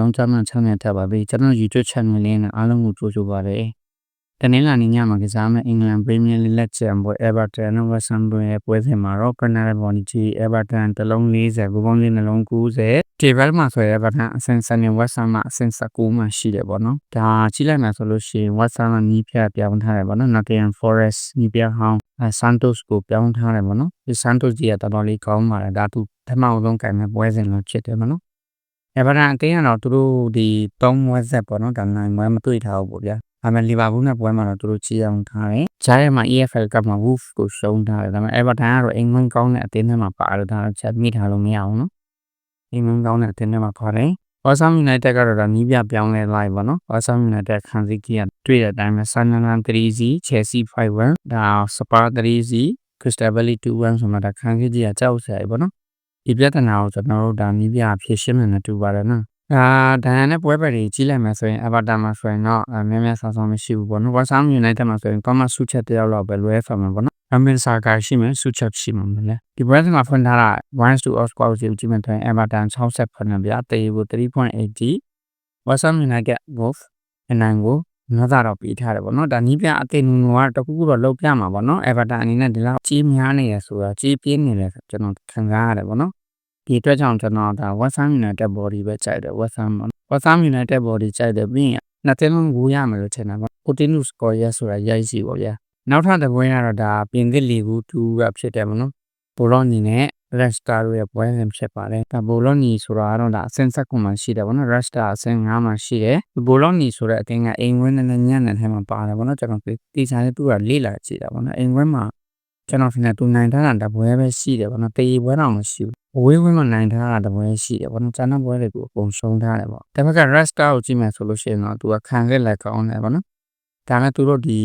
လုံးကျမ်းမှန်ချမ်းမြေထပ်ပါပြီကျွန်တော် YouTube channel လေးနဲ့အားလုံးကိုကြိုဆိုပါရစေတနင်္လာနေ့ညမှာကစားမယ့်အင်္ဂလန်ပရီးမီးယားလိလက်ချန်ပွဲ Everton နဲ့ West Ham တို့ရဲ့ပွဲစဉ်မှာတော့ Premier Bonity Everton တလုံး40ဂိုးပေါင်းလေးနှလုံး90ဒီဘက်မှာဆိုရင် Everton အဆင့်7နဲ့ West Ham မှာအဆင့်19မှာရှိတယ်ပေါ့နော်ဒါကြည့်လိုက်မှဆိုလို့ရှိရင် West Ham ကနီးပြပြောင်းထားတယ်ပေါ့နော် Nottingham Forest နီးပြဟောင်း Santos ကိုပြောင်းထားတယ်ပေါ့နော်ဒီ Santos ကြီးကတော်တော်လေးကောင်းပါတယ်ဒါသူပထမဆုံးကံမဲ့ပွဲစဉ်လို့ဖြစ်တယ်ပေါ့နော် အဲဗရန်အတင်းကတော့သူတို့ဒီ3ဝက်ဆက်ပေါ့နော်ဒါနိုင်ပွဲမတွေ့ထားဘူးပေါ့ဗျာဒါပေမဲ့လီဗာပူးနဲ့ပွဲမှာတော့သူတို့ချီအောင်ထားတယ်။ဂျားထဲမှာ EFL ကပ်မှာ Wolves ကိုရှုံးထားတယ်။ဒါပေမဲ့ Everton ကတော့အင်္ဂလန်ကောင်းတဲ့အတင်းထဲမှာပါတယ်ဒါတော့ချက်မိထားလို့မရအောင်နော်။အင်္ဂလန်ကောင်းတဲ့အတင်းထဲမှာပါတယ်။ Washam United ကတော့ဒါနီးပြပြောင်းလဲလိုက်ပါနော်။ Washam United ခံစည်းကြီးကတွေ့တဲ့အတိုင်းပဲ Sunderland 3-0 Chelsea 5-1 ဒါ Spurs 3-0 Crystal Palace 2-1ဆိုမှဒါခံစည်းကြီးကကြောက်စရာပေါ့နော်။ ဒီပြဿနာကိုကျွန်တော်တို့ဒါနီးပြဖြေရှင်းမယ်နဲ့တူပါတယ်နော်။အာဒန်နဲ့ပွဲပဲတွေကြီးလိုက်မယ်ဆိုရင် Everton မှာဆိုရင်တော့အများများဆောင်းဆောင်းမရှိဘူးပေါ့နော်။ West Ham United မှာဆိုရင် Thomas Suchet တယောက်လောက်ပဲလွဲဖတ်မှာပေါ့နော်။ Amin Saka ရှိမယ် Suchet ရှိမှာမလဲ။ဒီပွဲစဉ်မှာဖွင့်ထားတာ1 to Oscar ကိုကြည့်မယ်ဆိုရင် Everton 60ဖွင့်တယ်ဗျာ။တေးကို3.80 West Ham United Wolf အနိုင်ကို ငါးသာတော့ပေးထားတယ်ပေါ့နော်။ဒါနီးပြအသေးနူနူကတခုခုတော့လောက်ပြမှာပေါ့နော်။ Everton အနေနဲ့ဒီလောက်ကြီးများနေရဆိုတာကြီးပြင်းနေတယ်ဆိုကျွန်တော်ခံစားရတယ်ပေါ့နော်။ဒီအတွက်ကြောင့်ကျွန်တော်ဒါ West Ham United body ပဲကြိုက်တယ် West Ham ပေါ့ West Ham United body ကြိုက်တယ်ပြီးရင်နှစ်သင်းလုံးကိုရမယ်လို့ထင်တာပေါ့ Coutinho score ရဆိုတာရိုက်စီပေါ့ဗျာနောက်ထပ်တစ်ပွဲကတော့ဒါပြင်သစ်လီဂူ2ကဖြစ်တယ်ပေါ့နော်ဘိုလော့နီနဲ့ Leicester တို့ရဲ့ပွဲစဉ်ဖြစ်ပါတယ်ဒါဘိုလော့နီဆိုတာကတော့ဒါအဆင့်ဆက်ခုမှရှိတယ်ပေါ့နော် Leicester အဆင့်9မှာရှိတယ်ဘိုလော့နီဆိုတဲ့အတင်းကအိမ်ဝင်းနဲ့ညံ့တဲ့ထဲမှာပါတယ်ပေါ့နော်ကျွန်တော်တေချာလေးသူကလေးလာကြည့်တာပေါ့နော်အိမ်ဝင်းမှာကျွန်တော်ထင်တယ်သူနိုင်ထားတာတပွဲပဲရှိတယ်ပေါ့နော်တေးပွဲတော့မရှိဘူးအဝေးဝင်းမှာနိုင်ထားတာတပွဲရှိတယ်ပေါ့နော်ကျန်တဲ့ပွဲတွေကိုအကုန်ရှုံးထားတယ်ပေါ့ဒါပေမဲ့ Resta ကိုကြည့်မယ်ဆိုလို့ရှိရင်တော့သူကခံခဲ့လက်ကောင်းတယ်ပေါ့နော်ဒါနဲ့သူတို့ဒီ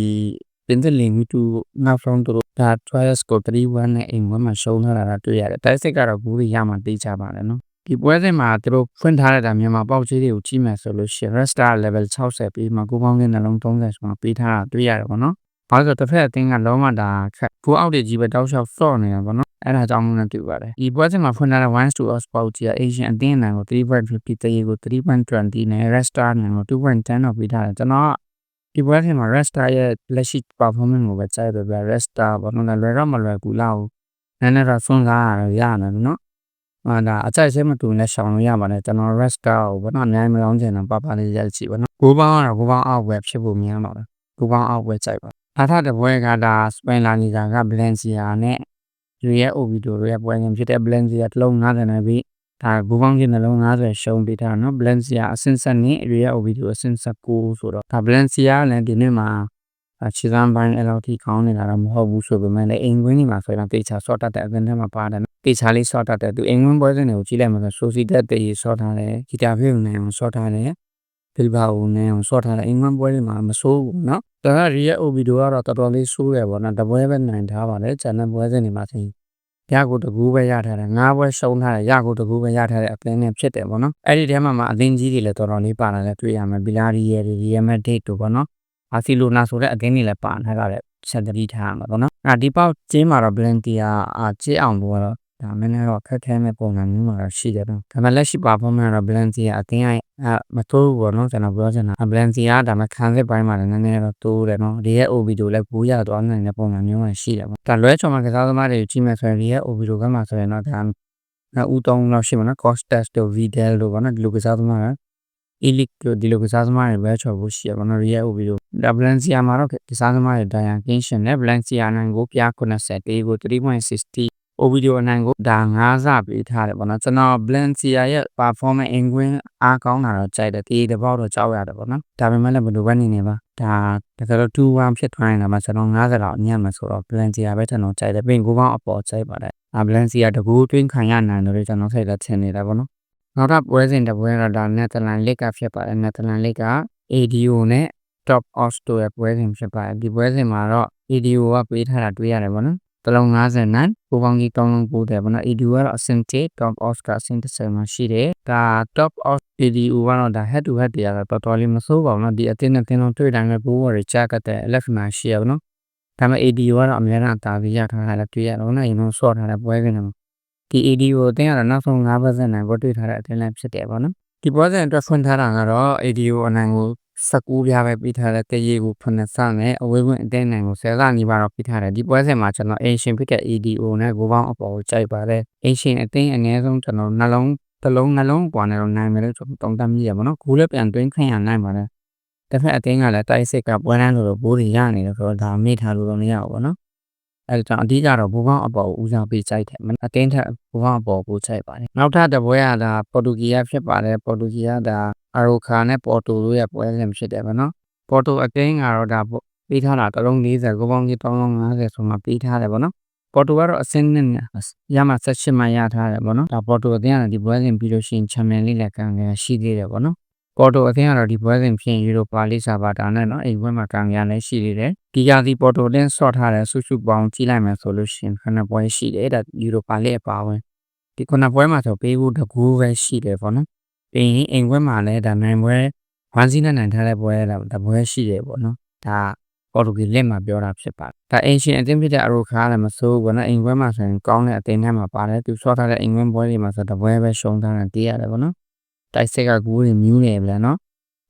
ပြင်သစ်လင်မီတူနောက်ဆုံးသူတို့ဒါ trials ကို3-1နဲ့အိမ်ဝင်းမှာရှုံးထားတာတွေ့ရတယ်တိုက်စစ်ကတော့ဘူးရမှတေးချပါတယ်နော်ဒီပွဲစဉ်မှာသူတို့ဖွင့်ထားတဲ့ဒါမြန်မာပေါက်ကြီးတွေကိုကြည့်မယ်ဆိုလို့ရှိရင် Resta level 60ပြီးမှကိုပေါင်းကနှလုံး30ဆိုမှပေးထားတာတွေ့ရတယ်ပေါ့နော်ဘာလို့တစ်ဖက်အတင်းကလုံးဝဒါခက်ကိုအောက်တွေကြီးပဲတောက်လျှောက်စော့နေတာပေါ့နော်အဲ့ဒါကြောင့်လည်းတူပါတယ်ဒီပွဲစဉ်မှာဖွင့်ထားတဲ့1 to us ပေါကြီးက Asian အတင်းအနိုင်ကို3.50တရေကို3.20နဲ့ Resta နဲ့ကို2.10တော့ပေးထားတယ်ကျွန်တော် ဒီပွဲစဉ်မှာ Resta ရဲ့လက်ရှိ performance ကိုပဲကြိုက်တယ်ဗျ Resta ဘာလို့လဲလွယ်တော့မလွယ်ကူလောက်နည်းနည်းတော့ဆွန်းစားရတယ်ရတယ်နော်အာဒါအကြိုက်စဲမတူနဲ့ရှောင်လို့ရပါတယ်ကျွန်တော် Resta ကိုဘာမှအများကြီးမလောင်းချင်တော့ပပလေးရိုက်ကြည့်ပါနော်ကိုပေါင်းကတော့ကိုပေါင်းအောက်ပဲဖြစ်ဖို့များပါလားကိုပေါင်းအောက်ပဲကြိုက်ပါအားထားတဲ့ပွဲကဒါစပိန်လာနေတာက Valencia နဲ့ယူရဲ Oviedo တို့ရဲ့ပွဲစဉ်ဖြစ်တဲ့ Valencia တစ်လုံး90နဲ့ပြီး ဒါဘူပေါင်းချင်းနှလုံး90ရှုံးပေးထားနော် Valencia အဆင့်ဆက်နဲ့ယူရဲ Oviedo အဆင့်ဆက်9ဆိုတော့ဒါ Valencia လည်းဒီနေ့မှာခြေစမ်းပိုင်းအဲ့လောက်ထိကောင်းနေတာတော့မဟုတ်ဘူးဆိုပေမဲ့လည်းအိမ်ကွင်းဒီမှာဆိုရင်တေချာဆော့တတ်တဲ့အသင်းထဲမှာပါတယ်နော်တေချာလေးဆော့တတ်တဲ့သူအိမ်ကွင်းပွဲစဉ်တွေကိုကြည့်လိုက်မှဆိုဆိုစီတက်တေးဆော့ထားတယ်ဂီတာဖေးနဲ့အောင်ဆော့ထားတယ်ဘီလ်ဘာအိုနဲ့အောင်ဆော့ထားတယ်အိမ်ကွင်းပွဲတွေမှာမဆိုးဘူးနော်ဒါကရီရဲ့ OB တို့ကတော့တော်တော်လေးဆိုးရပါတော့တပွဲပဲနိုင်ထားပါတယ်ဂျန်တဲ့ပွဲစဉ်တွေမှာဆိုရင် ရကိုတကူပဲရထားတယ်ငါးပွဲရှုံးထားတယ်ရကိုတကူပဲရထားတဲ့အပင်းနဲ့ဖြစ်တယ်ပေါ့နော်အဲ့ဒီထဲမှာမှအသင်းကြီးတွေလည်းတော်တော်လေးပါလာတယ်တွေ့ရမယ်ဘီလာရီရဲ့ရီယယ်မက်ဒစ်တို့ပေါ့နော်အာစီလိုနာဆိုတဲ့အသင်းတွေလည်းပါထားကြတယ်ဆက်တတိထားမှာပေါ့နော်အဲ့ဒီပေါက်ကျင်းမှာတော့ဘလန်တီယာအာကျင်းအောင်လို့ကတော့ ဒါမင်းတော့ခက်ခဲမဲ့ပုံစံမျိုးမှာတော့ရှိတယ်နော်ဒါပေမဲ့လက်ရှိ performance တော့ Valencia အတင်းရဲ့အမတိုးဘူးပေါ့နော်ကျွန်တော်ပြောချင်တာ Valencia ဒါမှခံစစ်ပိုင်းမှာလည်းနည်းနည်းတော့တိုးတယ်နော်ဒီရဲ့ OB တို့လည်းဘူးရသွားနိုင်တဲ့ပုံစံမျိုးမှာရှိတယ်ပေါ့ဒါလွဲချော်မှာကစားသမားတွေကြီးမဲ့ဆိုရင်ဒီရဲ့ OB တို့ကမှဆိုရင်တော့ဒါဦးတုံးလောက်ရှိမှာနော် Costas တို့ Vidal တို့ပေါ့နော်ဒီလိုကစားသမားက elite တို့ဒီလိုကစားသမားတွေပဲချော်ဖို့ရှိရပါတော့ Real OB တို့ဒါ Valencia မှာတော့ကစားသမားတွေ Dian Kinshin နဲ့ Valencia နိုင်ကိုပြ90တေးကို3.60 OVIDEO အနိုင်ကိုဒါ9စပေးထားတယ်ပေါ့နော်ကျွန်တော် Valencia ရဲ့ performance အင်ကွင်းအားကောင်းတာတော့ကြိုက်တယ်တေးတပေါက်တော့ကြောက်ရတယ်ပေါ့နော်ဒါပေမဲ့လည်းဘယ်လိုပဲနေနေပါဒါတကယ်တော့2-1ဖြစ်သွားရင်တော့ကျွန်တော်90လောက်ညံ့မှာဆိုတော့ Valencia ပဲကျွန်တော်ကြိုက်တယ်ပြင်ကိုပေါင်းအပေါ်ကြိုက်ပါတယ်အာ Valencia တကူတွင်းခံရနိုင်တယ်ကျွန်တော်စိတ်လက်ထင်နေတာပေါ့နော်နောက်ထပ်ပွဲစဉ်တစ်ပွဲတော့ဒါ Netherlands League ကဖြစ်ပါတယ် Netherlands League က ADO နဲ့ Top Odds တို့ရဲ့ပွဲစဉ်ဖြစ်ပါတယ်ဒီပွဲစဉ်မှာတော့ ADO ကပေးထားတာတွေ့ရတယ်ပေါ့နော် တလုံး90နန်းကိုပေါင်းကြီးကောင်းလုံးပို့တယ်ဗောနော် EDU ကတော့အဆင့်1 top odds ကအဆင့်30မှာရှိတယ်ဒါ top odds EDU ကတော့ဒါ head to head တွေကတော့တော်တော်လေးမဆိုးပါဘူးเนาะဒီအတင်းနဲ့တင်းလုံးတွေ့တိုင်းပဲပိုးဝရချကတဲ့ left မှာရှိရဗောနော်ဒါပေမဲ့ EDU ကတော့အများအားတာပြီးရထားတာလည်းတွေ့ရတော့နော်ရင်တော့ဆော့ထားတဲ့ပွဲကနေဒီ EDU ကိုအတင်းကတော့နောက်ဆုံး9%နိုင်ကိုတွေ့ထားတဲ့အတင်းလည်းဖြစ်တယ်ဗောနော် ဒီပွဲစဉ်အတွက်ဖွင့်ထားတာကတော့ ADO အနိုင်ကို 19ပြားပဲပြီးထားတယ်တရေကို9ဆနဲ့အဝေးဝင်အတင်းနိုင်ကို10ဆနီးပါးတော့ပြီးထားတယ်ဒီပွဲစဉ်မှာကျွန်တော် Asian ဖြစ်တဲ့ ADO နဲ့ကိုပေါင်းအပေါ်ကိုကြိုက်ပါတယ် Asian အတင်းအနည်းဆုံးကျွန်တော်နှလုံးတစ်လုံးနှလုံးပွားနေတော့နိုင်မယ်လို့ကျွန်တော်တုံးတမ်းမိရပါတော့ဂိုးလည်းပြန်တွင်းခန့်ရနိုင်ပါတယ်တစ်ဖက်အတင်းကလည်းတိုက်စစ်ကပွဲတန်းလို့ဘိုးတွေရနေတယ်ဆိုတော့ဒါမေ့ထားလို့တော့မရဘူးပေါ့နော် အဲဒါကြောင့်အဓိကတော့ဘူပေါင်းအပေါ်ကိုဦးစားပေးကြိုက်တယ်အတင်းထက်ဘူပေါင်းအပေါ်ကိုကြိုက်ပါတယ်နောက်ထပ်တစ်ပွဲကဒါပေါ်တူဂီကဖြစ်ပါတယ်ပေါ်တူဂီကဒါအာရိုခါနဲ့ပေါ်တိုတို့ရဲ့ပွဲလင်ဖြစ်တယ်ဗောနော်ပေါ်တိုအတင်းကတော့ဒါပေးထားတာတစ်လုံး40ကိုပေါင်းကြီး350ဆိုမှပေးထားတယ်ဗောနော်ပေါ်တိုကတော့အစင်းနဲ့ရမှ18မှရထားတယ်ဗောနော်ဒါပေါ်တိုအတင်းကဒီပွဲစဉ်ပြီးလို့ရှိရင်ချန်ပီယံလိလက်ကံကရှိသေးတယ်ဗောနော် ကော်တိုအသင်းကတော့ဒီပွဲစဉ်ဖြစ်ယူရိုပါလိစာပါတာနဲ့နော်အိမ်ပွဲမှာကံရလည်းရှိသေးတယ်ဒီရာသီပေါ်တိုလင်းဆော့ထားတဲ့စုစုပေါင်းကြည့်လိုက်မယ်ဆိုလို့ရှိရင်ခဏပွဲရှိတယ်ဒါယူရိုပါလိအပါဝင်ဒီခုနပွဲမှာဆိုပေးဖို့တကူပဲရှိတယ်ပေါ့နော်ပြီးရင်အိမ်ပွဲမှာလည်းဒါနိုင်ပွဲဝမ်းစီးနဲ့နိုင်ထားတဲ့ပွဲဒါတပွဲရှိတယ်ပေါ့နော်ဒါော်တူဂီလက်မှာပြောတာဖြစ်ပါတယ်။ဒါအင်ရှင်အသင်းဖြစ်တဲ့အရိုခါလည်းမဆိုးဘူးနော်။အင်ဝဲမှာဆိုရင်ကောင်းတဲ့အသင်းထဲမှာပါတယ်။သူဆော့ထားတဲ့အင်ဝဲပွဲတွေမှာဆိုတပွဲပဲရှုံးထားတာတည်ရတယ်ပေါ့နော် တိုက်ဆက်ကကူးတွေမြူးနေပြီလားနော်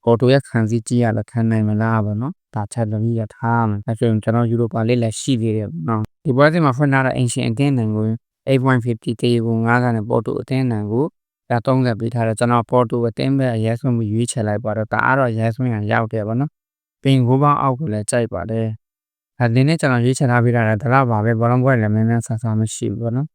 ပေါ်တူရဲ့ခံစည်းကြည့်ရတော့ခံနိုင်မလားပေါ့နော်ဒါချက်လို့ရထားမယ်အဲဆိုရင်ကျွန်တော်ယူရိုပါလေးလည်းရှိသေးတယ်နော်ဒီပွဲစဉ်မှာဖွင့်ထားတဲ့အင်ရှင်အသင်းနိုင်ကို8.50တေးကို9ကနေပေါ်တူအသင်းနိုင်ကိုဒါ30ပေးထားတယ်ကျွန်တော်ပေါ်တူအသင်းပဲအရဲဆုံးပြီးရွေးချယ်လိုက်ပါတော့ဒါအားတော့ရဲဆုံးရရောက်တယ်ပေါ့နော်ပင်ကိုပေါင်းအောက်ကိုလည်းကြိုက်ပါတယ်အဲဒီနေ့ကျွန်တော်ရွေးချယ်ထားပေးတာလည်းဒါတော့ပါပဲဘောလုံးပွဲလည်းမင်းများဆဆမရှိဘူးပေါ့နော်